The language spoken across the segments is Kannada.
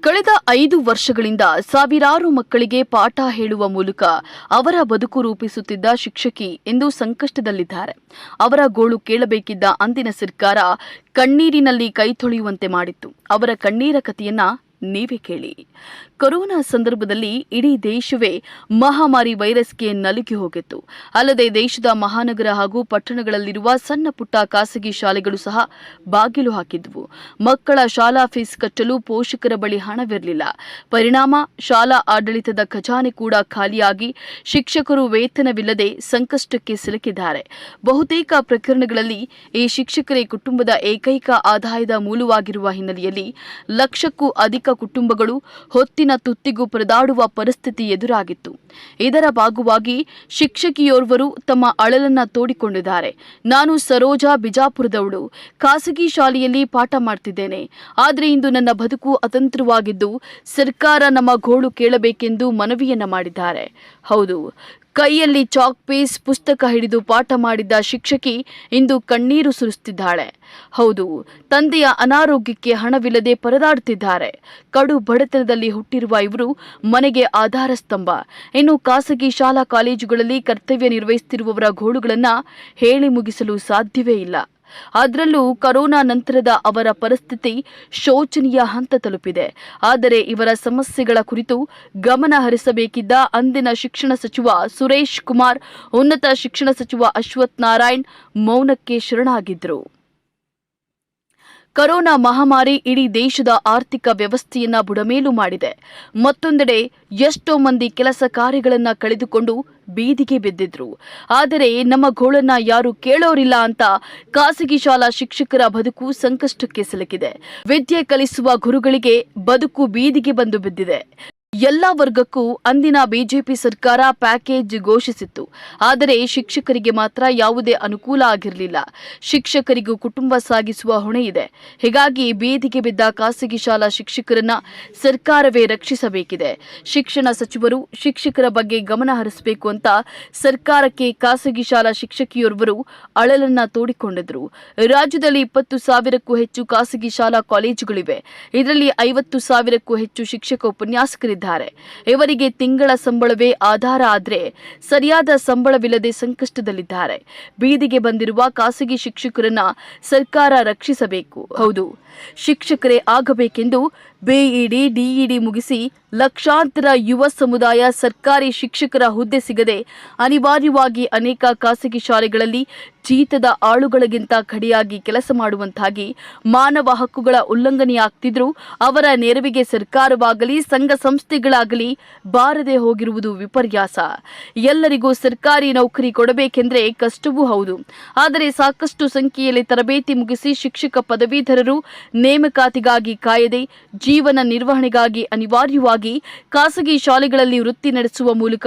ಕಳೆದ ಐದು ವರ್ಷಗಳಿಂದ ಸಾವಿರಾರು ಮಕ್ಕಳಿಗೆ ಪಾಠ ಹೇಳುವ ಮೂಲಕ ಅವರ ಬದುಕು ರೂಪಿಸುತ್ತಿದ್ದ ಶಿಕ್ಷಕಿ ಎಂದು ಸಂಕಷ್ಟದಲ್ಲಿದ್ದಾರೆ. ಅವರ ಗೋಳು ಕೇಳಬೇಕಿದ್ದ ಅಂದಿನ ಸರ್ಕಾರ ಕಣ್ಣೀರಿನಲ್ಲಿ ಕೈ ತೊಳೆಯುವಂತೆ ಮಾಡಿತ್ತು. ಅವರ ಕಣ್ಣೀರ ಕಥೆಯನ್ನ ನೀವೇ ಕೇಳಿ. ಕೊರೋನಾ ಸಂದರ್ಭದಲ್ಲಿ ಇಡೀ ದೇಶವೇ ಮಹಾಮಾರಿ ವೈರಸ್ಗೆ ನಲುಗಿ ಹೋಗಿತ್ತು. ಅಲ್ಲದೆ ದೇಶದ ಮಹಾನಗರ ಹಾಗೂ ಪಟ್ಟಣಗಳಲ್ಲಿರುವ ಸಣ್ಣ ಪುಟ್ಟ ಖಾಸಗಿ ಶಾಲೆಗಳು ಸಹ ಬಾಗಿಲು ಹಾಕಿದ್ವು. ಮಕ್ಕಳ ಶಾಲಾ ಫೀಸ್ ಕಟ್ಟಲು ಪೋಷಕರ ಬಳಿ ಹಣವಿರಲಿಲ್ಲ. ಪರಿಣಾಮ, ಶಾಲಾ ಆಡಳಿತದ ಖಜಾನೆ ಕೂಡ ಖಾಲಿಯಾಗಿ ಶಿಕ್ಷಕರು ವೇತನವಿಲ್ಲದೆ ಸಂಕಷ್ಟಕ್ಕೆ ಸಿಲುಕಿದ್ದಾರೆ. ಬಹುತೇಕ ಪ್ರಕರಣಗಳಲ್ಲಿ ಈ ಶಿಕ್ಷಕರೇ ಕುಟುಂಬದ ಏಕೈಕ ಆದಾಯದ ಮೂಲವಾಗಿರುವ ಹಿನ್ನೆಲೆಯಲ್ಲಿ ಲಕ್ಷಕ್ಕೂ ಅಧಿಕ ಕುಟುಂಬಗಳು ಹೊತ್ತಿನ ತುತ್ತಿಗೂ ಪರದಾಡುವ ಪರಿಸ್ಥಿತಿ ಎದುರಾಗಿತ್ತು. ಇದರ ಭಾಗವಾಗಿ ಶಿಕ್ಷಕಿಯೋರ್ವರು ತಮ್ಮ ಅಳಲನ್ನ ತೋಡಿಕೊಂಡಿದ್ದಾರೆ. ನಾನು ಸರೋಜಾ ಬಿಜಾಪುರದವಳು. ಖಾಸಗಿ ಶಾಲೆಯಲ್ಲಿ ಪಾಠ ಮಾಡ್ತಿದ್ದೇನೆ. ಆದರೆ ಇಂದು ನನ್ನ ಬದುಕು ಅತಂತ್ರವಾಗಿದ್ದು, ಸರ್ಕಾರ ನಮ್ಮ ಗೋಳು ಕೇಳಬೇಕೆಂದು ಮನವಿಯನ್ನ ಮಾಡಿದ್ದಾರೆ. ಹೌದು ಕೈಯಲ್ಲಿ ಚಾಕ್ ಪೀಸ್, ಪುಸ್ತಕ ಹಿಡಿದು ಪಾಠ ಮಾಡಿದ್ದ ಶಿಕ್ಷಕಿ ಇಂದು ಕಣ್ಣೀರು ಸುರಿಸುತ್ತಿದ್ದಾಳೆ ಹೌದು, ತಂದೆಯ ಅನಾರೋಗ್ಯಕ್ಕೆ ಹಣವಿಲ್ಲದೆ ಪರದಾಡುತ್ತಿದ್ದಾರೆ ಕಡು ಬಡತನದಲ್ಲಿ ಹುಟ್ಟಿರುವ ಇವರು ಮನೆಗೆ ಆಧಾರ ಸ್ತಂಭ. ಇನ್ನು ಖಾಸಗಿ ಶಾಲಾ ಕಾಲೇಜುಗಳಲ್ಲಿ ಕರ್ತವ್ಯ ನಿರ್ವಹಿಸುತ್ತಿರುವವರ ಗೋಳುಗಳನ್ನು ಹೇಳಿ ಮುಗಿಸಲು ಸಾಧ್ಯವೇ ಇಲ್ಲ. ಅದರಲ್ಲೂ ಕರೋನಾ ನಂತರದ ಅವರ ಪರಿಸ್ಥಿತಿ ಶೋಚನೀಯ ಹಂತ ತಲುಪಿದೆ. ಆದರೆ ಇವರ ಸಮಸ್ಯೆಗಳ ಕುರಿತು ಗಮನ ಹರಿಸಬೇಕಿದ್ದ ಅಂದಿನ ಶಿಕ್ಷಣ ಸಚಿವ ಸುರೇಶ್ ಕುಮಾರ್, ಉನ್ನತ ಶಿಕ್ಷಣ ಸಚಿವ ಅಶ್ವಥ್ ನಾರಾಯಣ್ ಮೌನಕ್ಕೆ ಶರಣಾಗಿದ್ದರು. ಕರೋನಾ ಮಹಾಮಾರಿ ಇಡೀ ದೇಶದ ಆರ್ಥಿಕ ವ್ಯವಸ್ಥೆಯನ್ನ ಬುಡಮೇಲು ಮಾಡಿದೆ. ಮತ್ತೊಂದೆಡೆ ಎಷ್ಟೋ ಮಂದಿ ಕೆಲಸ ಕಾರ್ಯಗಳನ್ನ ಕಳೆದುಕೊಂಡು ಬೀದಿಗೆ ಬಿದ್ದಿದ್ರು. ಆದರೆ ನಮ್ಮ ಗೋಳನ್ನ ಯಾರು ಕೇಳೋರಿಲ್ಲ ಅಂತ ಖಾಸಗಿ ಶಾಲಾ ಶಿಕ್ಷಕರ ಬದುಕು ಸಂಕಷ್ಟಕ್ಕೆ ಸಿಲುಕಿದೆ. ವಿದ್ಯೆ ಕಲಿಸುವ ಗುರುಗಳಿಗೆ ಬದುಕು ಬೀದಿಗೆ ಬಂದು ಬಿದ್ದಿದೆ. ಎಲ್ಲ ವರ್ಗಕ್ಕೂ ಅಂದಿನ ಬಿಜೆಪಿ ಸರ್ಕಾರ ಪ್ಯಾಕೇಜ್ ಘೋಷಿಸಿತ್ತು. ಆದರೆ ಶಿಕ್ಷಕರಿಗೆ ಮಾತ್ರ ಯಾವುದೇ ಅನುಕೂಲ ಆಗಿರಲಿಲ್ಲ. ಶಿಕ್ಷಕರಿಗೂ ಕುಟುಂಬ ಸಾಗಿಸುವ ಹೊಣೆ ಇದೆ. ಹೀಗಾಗಿ ಬೀದಿಗೆ ಬಿದ್ದ ಖಾಸಗಿ ಶಾಲಾ ಶಿಕ್ಷಕರನ್ನ ಸರ್ಕಾರವೇ ರಕ್ಷಿಸಬೇಕಿದೆ. ಶಿಕ್ಷಣ ಸಚಿವರು ಶಿಕ್ಷಕರ ಬಗ್ಗೆ ಗಮನ ಹರಿಸಬೇಕು ಅಂತ ಸರ್ಕಾರಕ್ಕೆ ಖಾಸಗಿ ಶಾಲಾ ಶಿಕ್ಷಕಿಯೋರ್ವರು ಅಳಲನ್ನ ತೋಡಿಕೊಂಡಿದ್ರು. ರಾಜ್ಯದಲ್ಲಿ ಇಪ್ಪತ್ತು ಸಾವಿರಕ್ಕೂ ಹೆಚ್ಚು ಖಾಸಗಿ ಶಾಲಾ ಕಾಲೇಜುಗಳಿವೆ. ಇದರಲ್ಲಿ ಐವತ್ತು ಸಾವಿರಕ್ಕೂ ಹೆಚ್ಚು ಶಿಕ್ಷಕ ಉಪನ್ಯಾಸಕರಿದ್ದಾರೆ ಇವರಿಗೆ ತಿಂಗಳ ಸಂಬಳವೇ ಆಧಾರ ಆದ್ರೆ ಸರಿಯಾದ ಸಂಬಳವಿಲ್ಲದೆ ಸಂಕಷ್ಟದಲ್ಲಿದ್ದಾರೆ. ಬೀದಿಗೆ ಬಂದಿರುವ ಖಾಸಗಿ ಶಿಕ್ಷಕರನ್ನ ಸರ್ಕಾರ ರಕ್ಷಿಸಬೇಕು. ಹೌದು, ಶಿಕ್ಷಕರೇ ಆಗಬೇಕೆಂದು ಬಿಇಡಿ, ಡಿಇಡಿ ಮುಗಿಸಿ ಲಕ್ಷಾಂತರ ಯುವ ಸಮುದಾಯ ಸರ್ಕಾರಿ ಶಿಕ್ಷಕರ ಹುದ್ದೆ ಸಿಗದೆ ಅನಿವಾರ್ಯವಾಗಿ ಅನೇಕ ಖಾಸಗಿ ಶಾಲೆಗಳಲ್ಲಿ ಜೀತದ ಆಳುಗಳಿಗಿಂತ ಕಡಿಯಾಗಿ ಕೆಲಸ ಮಾಡುವಂತಾಗಿ ಮಾನವ ಹಕ್ಕುಗಳ ಉಲ್ಲಂಘನೆಯಾಗ್ತಿದ್ರು ಅವರ ನೆರವಿಗೆ ಸರ್ಕಾರವಾಗಲಿ, ಸಂಘ ಸಂಸ್ಥೆಗಳಾಗಲಿ ಬಾರದೆ ಹೋಗಿರುವುದು ವಿಪರ್ಯಾಸ. ಎಲ್ಲರಿಗೂ ಸರ್ಕಾರಿ ನೌಕರಿ ಕೊಡಬೇಕೆಂದರೆ ಕಷ್ಟವೂ ಹೌದು. ಆದರೆ ಸಾಕಷ್ಟು ಸಂಖ್ಯೆಯಲ್ಲಿ ತರಬೇತಿ ಮುಗಿಸಿ ಶಿಕ್ಷಕ ಪದವೀಧರರು ನೇಮಕಾತಿಗಾಗಿ ಕಾಯದೆ, ಜೀವನ ನಿರ್ವಹಣೆಗಾಗಿ ಅನಿವಾರ್ಯವಾಗಿ ಖಾಸಗಿ ಶಾಲೆಗಳಲ್ಲಿ ವೃತ್ತಿ ನಡೆಸುವ ಮೂಲಕ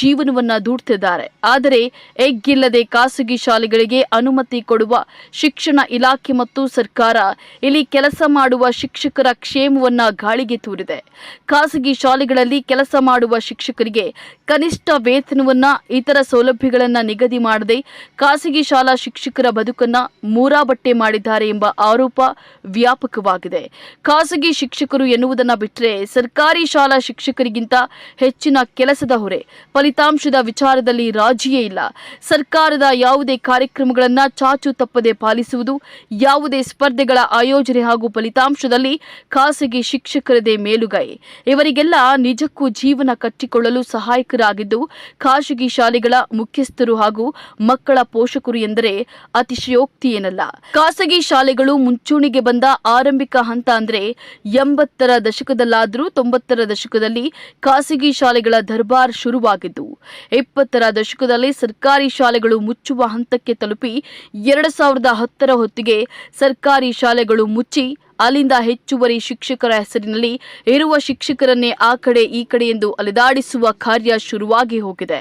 ಜೀವನವನ್ನ ದೂಡ್ತಿದ್ದಾರೆ. ಆದರೆ ಎಗ್ಗಿಲ್ಲದೆ ಖಾಸಗಿ ಶಾಲೆಗಳಿಗೆ ಅನುಮತಿ ಕೊಡುವ ಶಿಕ್ಷಣ ಇಲಾಖೆ ಮತ್ತು ಸರ್ಕಾರ ಇಲ್ಲಿ ಕೆಲಸ ಮಾಡುವ ಶಿಕ್ಷಕರ ಕ್ಷೇಮವನ್ನ ಗಾಳಿಗೆ ತೂರಿದೆ. ಖಾಸಗಿ ಶಾಲೆಗಳಲ್ಲಿ ಕೆಲಸ ಮಾಡುವ ಶಿಕ್ಷಕರಿಗೆ ಕನಿಷ್ಠ ವೇತನವನ್ನ, ಇತರ ಸೌಲಭ್ಯಗಳನ್ನ ನಿಗದಿ ಮಾಡದೆ ಖಾಸಗಿ ಶಾಲಾ ಶಿಕ್ಷಕರ ಬದುಕನ್ನ ಮೂರಾಬಟ್ಟೆ ಮಾಡಿದ್ದಾರೆ ಎಂಬ ಆರೋಪ ವ್ಯಾಪಕವಾಗಿದೆ. ಖಾಸಗಿ ಶಿಕ್ಷಕರು ಎನ್ನುವುದನ್ನ ಬಿಟ್ಟರೆ ಸರ್ಕಾರಿ ಶಾಲಾ ಶಿಕ್ಷಕರಿಗಿಂತ ಹೆಚ್ಚಿನ ಕೆಲಸದ ಹೊರೆ. ಫಲಿತಾಂಶದ ವಿಚಾರದಲ್ಲಿ ರಾಜಿಯೇ ಇಲ್ಲ. ಸರ್ಕಾರದ ಯಾವುದೇ ಕಾರ್ಯಕ್ರಮಗಳನ್ನ ಚಾಚು ತಪ್ಪದೆ ಪಾಲಿಸುವುದು, ಯಾವುದೇ ಸ್ಪರ್ಧೆಗಳ ಆಯೋಜನೆ ಹಾಗೂ ಫಲಿತಾಂಶದಲ್ಲಿ ಖಾಸಗಿ ಶಿಕ್ಷಕರದೇ ಮೇಲುಗೈ. ಇವರಿಗೆಲ್ಲ ನಿಜಕ್ಕೂ ಜೀವನ ಕಟ್ಟಿಕೊಳ್ಳಲು ಸಹಾಯಕರಾಗಿದ್ದು, ಖಾಸಗಿ ಶಾಲೆಗಳ ಮುಖ್ಯಸ್ಥರು ಹಾಗೂ ಮಕ್ಕಳ ಪೋಷಕರು ಎಂದರೆ ಅತಿಶಯೋಕ್ತಿ ಏನಲ್ಲ. ಖಾಸಗಿ ಶಾಲೆಗಳು ಮುಂಚೂಣಿಗೆ ಬಂದ ಆರಂಭಿಕ ಹಂತ ಅಂದ್ರೆ ಎಂಬತ್ತರ ದಶಕದಲ್ಲಾದರೂ ತೊಂಬತ್ತರ ದಶಕದಲ್ಲಿ ಖಾಸಗಿ ಶಾಲೆಗಳ ದರ್ಬಾರ್ ಶುರುವಾಗಿದ್ದು ಇಪ್ಪತ್ತರ ದಶಕದಲ್ಲಿ ಸರ್ಕಾರಿ ಶಾಲೆಗಳು ಮುಚ್ಚುವ ಹಂತಕ್ಕೆ ತಲುಪಿ, ಎರಡು ಸಾವಿರದ ಹತ್ತರ ಹೊತ್ತಿಗೆ ಸರ್ಕಾರಿ ಶಾಲೆಗಳು ಮುಚ್ಚಿ ಅಲ್ಲಿಂದ ಹೆಚ್ಚುವರಿ ಶಿಕ್ಷಕರ ಹೆಸರಿನಲ್ಲಿ ಇರುವ ಶಿಕ್ಷಕರನ್ನೇ ಆ ಕಡೆ ಈ ಕಡೆ ಎಂದು ಅಲೆದಾಡಿಸುವ ಕಾರ್ಯ ಶುರುವಾಗಿ ಹೋಗಿದೆ.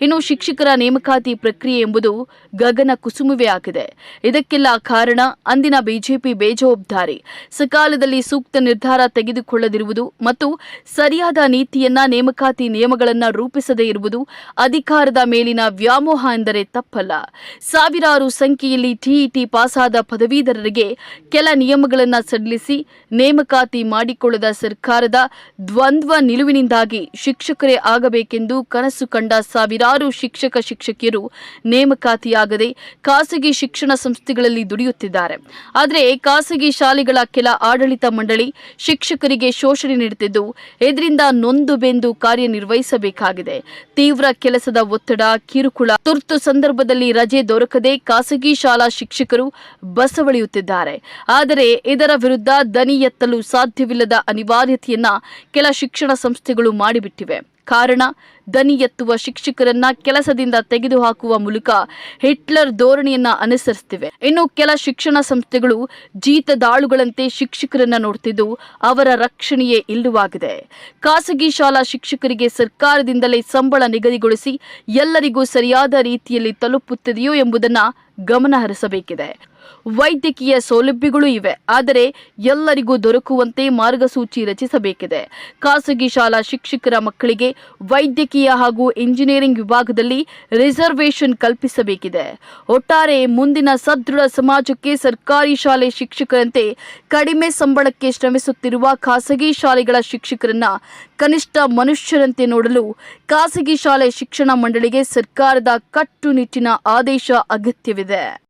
ಇನ್ನು ಶಿಕ್ಷಕರ ನೇಮಕಾತಿ ಪ್ರಕ್ರಿಯೆ ಎಂಬುದು ಗಗನ ಕುಸುಮವೇ ಆಗಿದೆ. ಇದಕ್ಕೆಲ್ಲ ಕಾರಣ ಅಂದಿನ ಬಿಜೆಪಿ ಬೇಜವಾಬ್ದಾರಿ. ಸಕಾಲದಲ್ಲಿ ಸೂಕ್ತ ನಿರ್ಧಾರ ತೆಗೆದುಕೊಳ್ಳದಿರುವುದು ಮತ್ತು ಸರಿಯಾದ ನೀತಿಯನ್ನ ನೇಮಕಾತಿ ನಿಯಮಗಳನ್ನ ರೂಪಿಸದೇ ಇರುವುದು ಅಧಿಕಾರದ ಮೇಲಿನ ವ್ಯಾಮೋಹ ಎಂದರೆ ತಪ್ಪಲ್ಲ. ಸಾವಿರಾರು ಸಂಖ್ಯೆಯಲ್ಲಿ ಟಿಇಟಿ ಪಾಸಾದ ಪದವೀಧರರಿಗೆ ಕೆಲ ನಿಯಮಗಳನ್ನ ಸಡಿಲಿಸಿ ನೇಮಕಾತಿ ಮಾಡಿಕೊಳ್ಳದ ಸರ್ಕಾರದ ದ್ವಂದ್ವ ನಿಲುವಿನಿಂದಾಗಿ ಶಿಕ್ಷಕರೇ ಆಗಬೇಕೆಂದು ಕನಸು ಕಂಡ ಸಾವಿರಾರು ಶಿಕ್ಷಕ ಶಿಕ್ಷಕಿಯರು ನೇಮಕಾತಿಯಾಗದೆ ಖಾಸಗಿ ಶಿಕ್ಷಣ ಸಂಸ್ಥೆಗಳಲ್ಲಿ ದುಡಿಯುತ್ತಿದ್ದಾರೆ. ಆದರೆ ಖಾಸಗಿ ಶಾಲೆಗಳ ಕೆಲ ಆಡಳಿತ ಮಂಡಳಿ ಶಿಕ್ಷಕರಿಗೆ ಶೋಷಣೆ ನೀಡುತ್ತಿದ್ದು, ಇದರಿಂದ ನೊಂದು ಬೆಂದು ಕಾರ್ಯನಿರ್ವಹಿಸಬೇಕಾಗಿದೆ. ತೀವ್ರ ಕೆಲಸದ ಒತ್ತಡ, ಕಿರುಕುಳ, ತುರ್ತು ಸಂದರ್ಭದಲ್ಲಿ ರಜೆ ದೊರಕದೆ ಖಾಸಗಿ ಶಾಲಾ ಶಿಕ್ಷಕರು ಬಸವಳಿಯುತ್ತಿದ್ದಾರೆ ಆದರೆ ಇದರ ವಿರುದ್ಧ ದನಿ ಎತ್ತಲು ಸಾಧ್ಯವಿಲ್ಲದ ಅನಿವಾರ್ಯತೆಯನ್ನ ಕೆಲ ಶಿಕ್ಷಣ ಸಂಸ್ಥೆಗಳು ಮಾಡಿಬಿಟ್ಟಿವೆ. ಕಾರಣ, ದನಿ ಎತ್ತುವ ಶಿಕ್ಷಕರನ್ನ ಕೆಲಸದಿಂದ ತೆಗೆದುಹಾಕುವ ಮೂಲಕ ಹಿಟ್ಲರ್ ಧೋರಣೆಯನ್ನ ಅನುಸರಿಸುತ್ತಿವೆ. ಇನ್ನು ಕೆಲ ಶಿಕ್ಷಣ ಸಂಸ್ಥೆಗಳು ಜೀತದಾಳುಗಳಂತೆ ಶಿಕ್ಷಕರನ್ನ ನೋಡ್ತಿದ್ದು ಅವರ ರಕ್ಷಣೆಯೇ ಇಲ್ಲವಾಗಿದೆ. ಖಾಸಗಿ ಶಾಲಾ ಶಿಕ್ಷಕರಿಗೆ ಸರ್ಕಾರದಿಂದಲೇ ಸಂಬಳ ನಿಗದಿಗೊಳಿಸಿ ಎಲ್ಲರಿಗೂ ಸರಿಯಾದ ರೀತಿಯಲ್ಲಿ ತಲುಪುತ್ತಿದೆಯೋ ಎಂಬುದನ್ನ ಗಮನ ಹರಿಸಬೇಕಿದೆ ವೈದ್ಯಕೀಯ ಸೌಲಭ್ಯಗಳು ಇವೆ, ಆದರೆ ಎಲ್ಲರಿಗೂ ದೊರಕುವಂತೆ ಮಾರ್ಗಸೂಚಿ ರಚಿಸಬೇಕಿದೆ. ಖಾಸಗಿ ಶಾಲಾ ಶಿಕ್ಷಕರ ಮಕ್ಕಳಿಗೆ ವೈದ್ಯಕೀಯ ಹಾಗೂ ಇಂಜಿನಿಯರಿಂಗ್ ವಿಭಾಗದಲ್ಲಿ ರಿಸರ್ವೇಷನ್ ಕಲ್ಪಿಸಬೇಕಿದೆ. ಒಟ್ಟಾರೆ ಮುಂದಿನ ಸದೃಢ ಸಮಾಜಕ್ಕೆ ಸರ್ಕಾರಿ ಶಾಲೆ ಶಿಕ್ಷಕರಂತೆ ಕಡಿಮೆ ಸಂಬಳಕ್ಕೆ ಶ್ರಮಿಸುತ್ತಿರುವ ಖಾಸಗಿ ಶಾಲೆಗಳ ಶಿಕ್ಷಕರನ್ನ ಕನಿಷ್ಠ ಮನುಷ್ಯರಂತೆ ನೋಡಲು ಖಾಸಗಿ ಶಾಲೆ ಶಿಕ್ಷಣ ಮಂಡಳಿಗೆ ಸರ್ಕಾರದ ಕಟ್ಟುನಿಟ್ಟಿನ ಆದೇಶ ಅಗತ್ಯವಿದೆ.